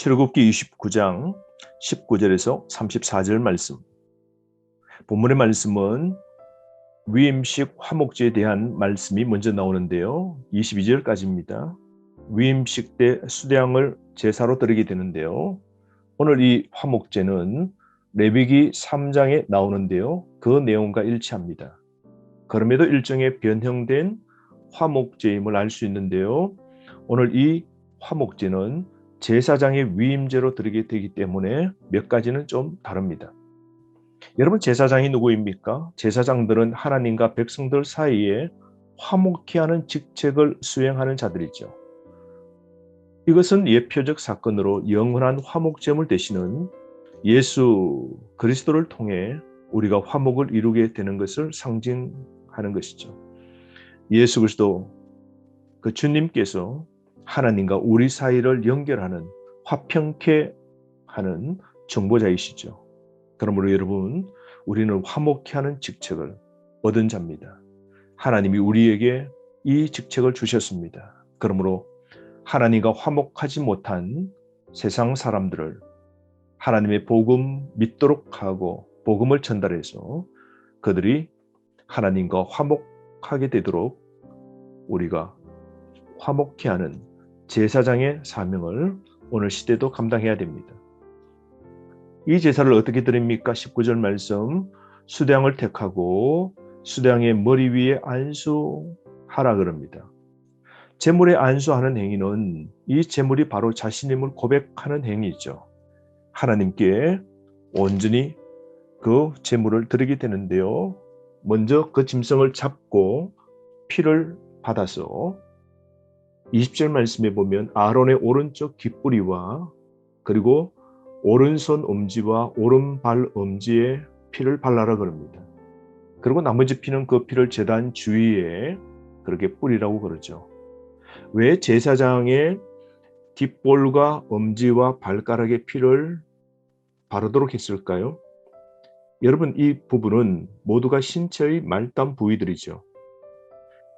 출애굽기 29장 19절에서 34절 말씀. 본문의 말씀은 위임식 화목제에 대한 말씀이 먼저 나오는데요. 22절까지입니다. 위임식 때 수량을 제사로 드리게 되는데요. 오늘 이 화목제는 레위기 3장에 나오는데요. 그 내용과 일치합니다. 그럼에도 일종의 변형된 화목제임을 알 수 있는데요. 오늘 이 화목제는 제사장의 위임제로 드리게 되기 때문에 몇 가지는 좀 다릅니다. 여러분 제사장이 누구입니까? 제사장들은 하나님과 백성들 사이에 화목케 하는 직책을 수행하는 자들이죠. 이것은 예표적 사건으로 영원한 화목제물 되시는 예수 그리스도를 통해 우리가 화목을 이루게 되는 것을 상징하는 것이죠. 예수 그리스도 그 주님께서 하나님과 우리 사이를 연결하는 화평케 하는 정보자이시죠. 그러므로 여러분 우리는 화목케 하는 직책을 얻은 자입니다. 하나님이 우리에게 이 직책을 주셨습니다. 그러므로 하나님과 화목하지 못한 세상 사람들을 하나님의 복음 믿도록 하고 복음을 전달해서 그들이 하나님과 화목하게 되도록 우리가 화목케 하는 제사장의 사명을 오늘 시대도 감당해야 됩니다. 이 제사를 어떻게 드립니까? 19절 말씀 수량을 택하고 수량의 머리 위에 안수하라 그럽니다. 제물에 안수하는 행위는 이 제물이 바로 자신임을 고백하는 행위죠. 하나님께 온전히 그 제물을 드리게 되는데요. 먼저 그 짐승을 잡고 피를 받아서 20절 말씀에 보면 아론의 오른쪽 귓뿌리와 그리고 오른손 엄지와 오른발 엄지에 피를 발라라 그럽니다. 그리고 나머지 피는 그 피를 재단 주위에 그렇게 뿌리라고 그러죠. 왜 제사장의 뒷볼과 엄지와 발가락의 피를 바르도록 했을까요? 여러분 이 부분은 모두가 신체의 말단 부위들이죠.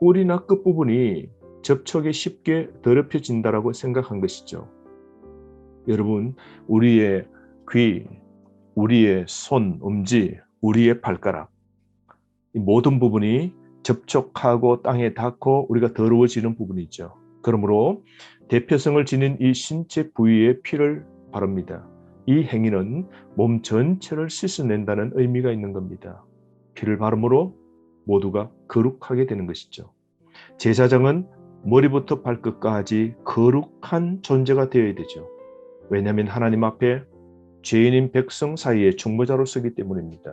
뿌리나 끝부분이 접촉에 쉽게 더럽혀진다라고 생각한 것이죠. 여러분, 우리의 귀, 우리의 손, 엄지, 우리의 발가락 이 모든 부분이 접촉하고 땅에 닿고 우리가 더러워지는 부분이죠. 그러므로 대표성을 지닌 이 신체 부위에 피를 바릅니다. 이 행위는 몸 전체를 씻어낸다는 의미가 있는 겁니다. 피를 바름으로 모두가 거룩하게 되는 것이죠. 제사장은 머리부터 발끝까지 거룩한 존재가 되어야 되죠. 왜냐하면 하나님 앞에 죄인인 백성 사이에 중보자로 서기 때문입니다.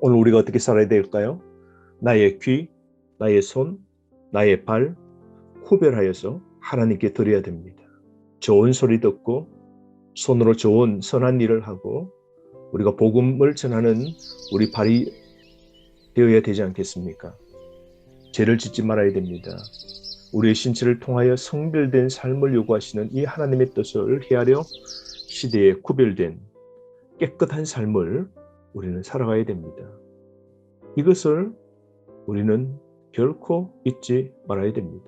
오늘 우리가 어떻게 살아야 될까요? 나의 귀, 나의 손, 나의 발 구별하여서 하나님께 드려야 됩니다. 좋은 소리 듣고 손으로 좋은 선한 일을 하고 우리가 복음을 전하는 우리 발이 되어야 되지 않겠습니까? 죄를 짓지 말아야 됩니다. 우리의 신체를 통하여 성별된 삶을 요구하시는 이 하나님의 뜻을 헤아려 시대에 구별된 깨끗한 삶을 우리는 살아가야 됩니다. 이것을 우리는 결코 잊지 말아야 됩니다.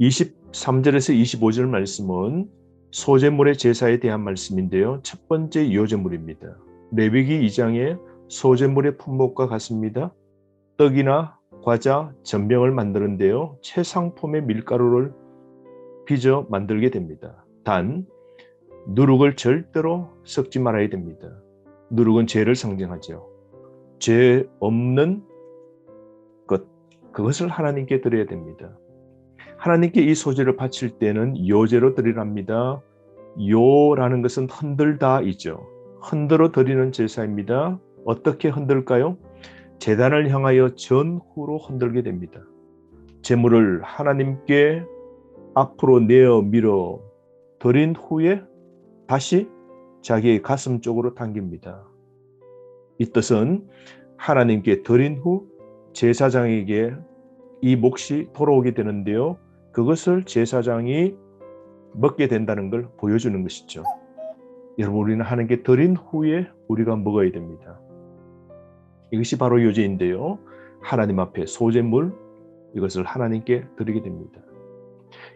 23절에서 25절 말씀은 소재물의 제사에 대한 말씀인데요. 첫 번째 요제물입니다. 레위기 2장의 소재물의 품목과 같습니다. 떡이나 과자, 전병을 만드는데요. 최상품의 밀가루를 빚어 만들게 됩니다. 단 누룩을 절대로 섞지 말아야 됩니다. 누룩은 죄를 상징하죠. 죄 없는 것, 그것을 하나님께 드려야 됩니다. 하나님께 이 소재를 바칠 때는 요제로 드리랍니다. 요라는 것은 흔들다이죠. 흔들어 드리는 제사입니다. 어떻게 흔들까요? 재단을 향하여 전후로 흔들게 됩니다. 재물을 하나님께 앞으로 내어 밀어 드린 후에 다시 자기의 가슴 쪽으로 당깁니다. 이 뜻은 하나님께 드린 후 제사장에게 이 몫이 돌아오게 되는데요. 그것을 제사장이 먹게 된다는 걸 보여주는 것이죠. 여러분 우리는 하나님께 드린 후에 우리가 먹어야 됩니다. 이것이 바로 요제인데요. 하나님 앞에 소재물 이것을 하나님께 드리게 됩니다.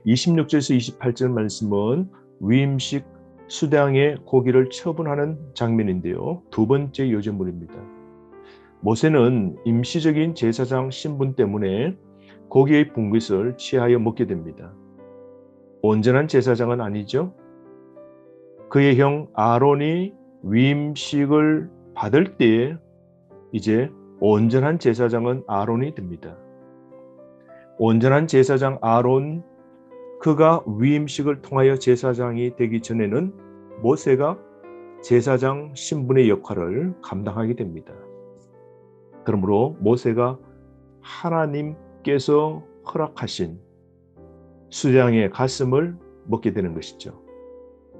26절에서 28절 말씀은 위임식 수당의 고기를 처분하는 장면인데요. 두 번째 요제물입니다. 모세는 임시적인 제사장 신분 때문에 고기의 분깃을 취하여 먹게 됩니다. 온전한 제사장은 아니죠. 그의 형 아론이 위임식을 받을 때에 이제 온전한 제사장은 아론이 됩니다. 온전한 제사장 아론 그가 위임식을 통하여 제사장이 되기 전에는 모세가 제사장 신분의 역할을 감당하게 됩니다. 그러므로 모세가 하나님께서 허락하신 수양의 가슴을 먹게 되는 것이죠.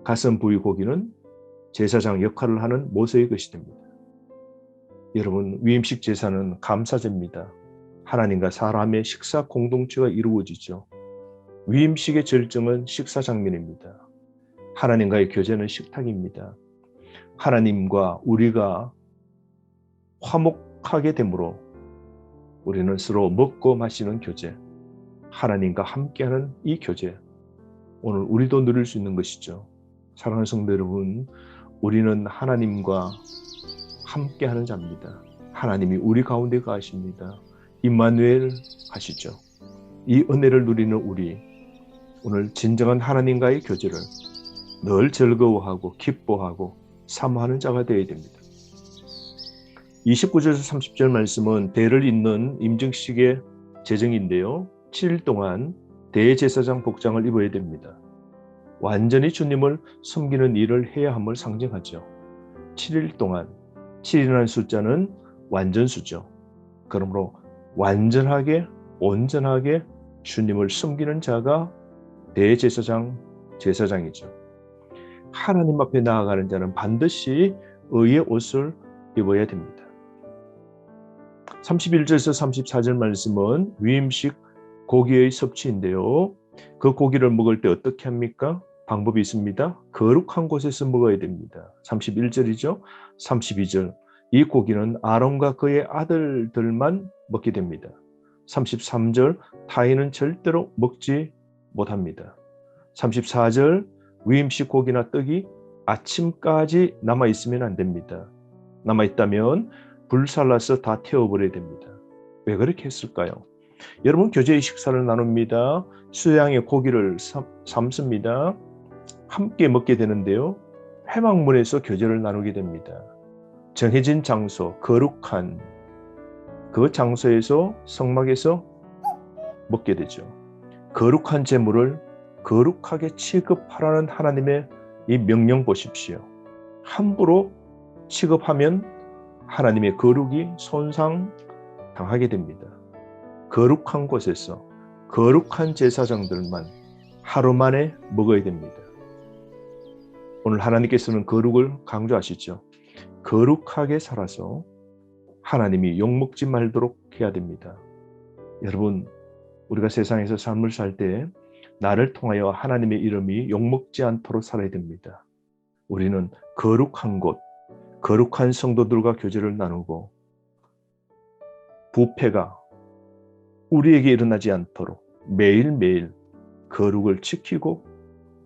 가슴 부위 고기는 제사장 역할을 하는 모세의 것이 됩니다. 여러분 위임식 제사는 감사제입니다. 하나님과 사람의 식사 공동체가 이루어지죠. 위임식의 절정은 식사 장면입니다. 하나님과의 교제는 식탁입니다. 하나님과 우리가 화목하게 되므로 우리는 서로 먹고 마시는 교제, 하나님과 함께하는 이 교제, 오늘 우리도 누릴 수 있는 것이죠. 사랑하는 성도 여러분, 우리는 하나님과 함께하는 자입니다. 하나님이 우리 가운데 가십니다. 임마누엘 하시죠. 이 은혜를 누리는 우리 오늘 진정한 하나님과의 교제를 늘 즐거워하고 기뻐하고 사모하는 자가 되어야 됩니다. 29절에서 30절 말씀은 대를 잇는 임증식의 재정인데요. 7일 동안 대제사장 복장을 입어야 됩니다. 완전히 주님을 섬기는 일을 해야 함을 상징하죠. 7일 동안 7이라는 숫자는 완전 수죠. 그러므로 완전하게 온전하게 주님을 섬기는 자가 대제사장 제사장이죠. 하나님 앞에 나아가는 자는 반드시 의의 옷을 입어야 됩니다. 31절에서 34절 말씀은 위임식 고기의 섭취인데요. 그 고기를 먹을 때 어떻게 합니까? 방법이 있습니다. 거룩한 곳에서 먹어야 됩니다. 31절이죠. 32절. 이 고기는 아론과 그의 아들들만 먹게 됩니다. 33절. 타인은 절대로 먹지 못합니다. 34절. 위임식 고기나 떡이 아침까지 남아 있으면 안 됩니다. 남아 있다면 불살라서 다 태워버려야 됩니다. 왜 그렇게 했을까요? 여러분 교제의 식사를 나눕니다. 수양의 고기를 삶습니다. 함께 먹게 되는데요. 회막문에서 교제를 나누게 됩니다. 정해진 장소, 거룩한 그 장소에서 성막에서 먹게 되죠. 거룩한 재물을 거룩하게 취급하라는 하나님의 이 명령 보십시오. 함부로 취급하면 하나님의 거룩이 손상 당하게 됩니다. 거룩한 곳에서 거룩한 제사장들만 하루 만에 먹어야 됩니다. 오늘 하나님께서는 거룩을 강조하시죠. 거룩하게 살아서 하나님이 욕먹지 말도록 해야 됩니다. 여러분, 우리가 세상에서 삶을 살 때 나를 통하여 하나님의 이름이 욕먹지 않도록 살아야 됩니다. 우리는 거룩한 곳, 거룩한 성도들과 교제를 나누고 부패가 우리에게 일어나지 않도록 매일매일 거룩을 지키고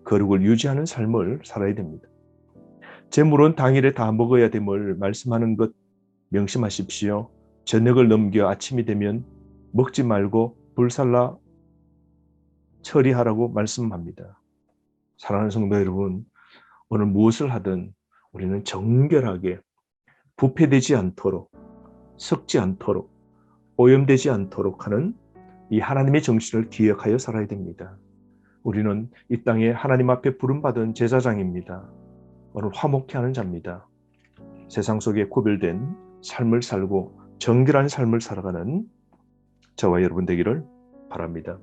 거룩을 유지하는 삶을 살아야 됩니다. 재물은 당일에 다 먹어야 됨을 말씀하는 것 명심하십시오. 저녁을 넘겨 아침이 되면 먹지 말고 불살라 처리하라고 말씀합니다. 사랑하는 성도 여러분, 오늘 무엇을 하든 우리는 정결하게 부패되지 않도록 섞지 않도록 오염되지 않도록 하는 이 하나님의 정신을 기억하여 살아야 됩니다. 우리는 이 땅에 하나님 앞에 부름받은 제사장입니다. 오늘 화목케 하는 자입니다. 세상 속에 구별된 삶을 살고 정결한 삶을 살아가는 저와 여러분 되기를 바랍니다.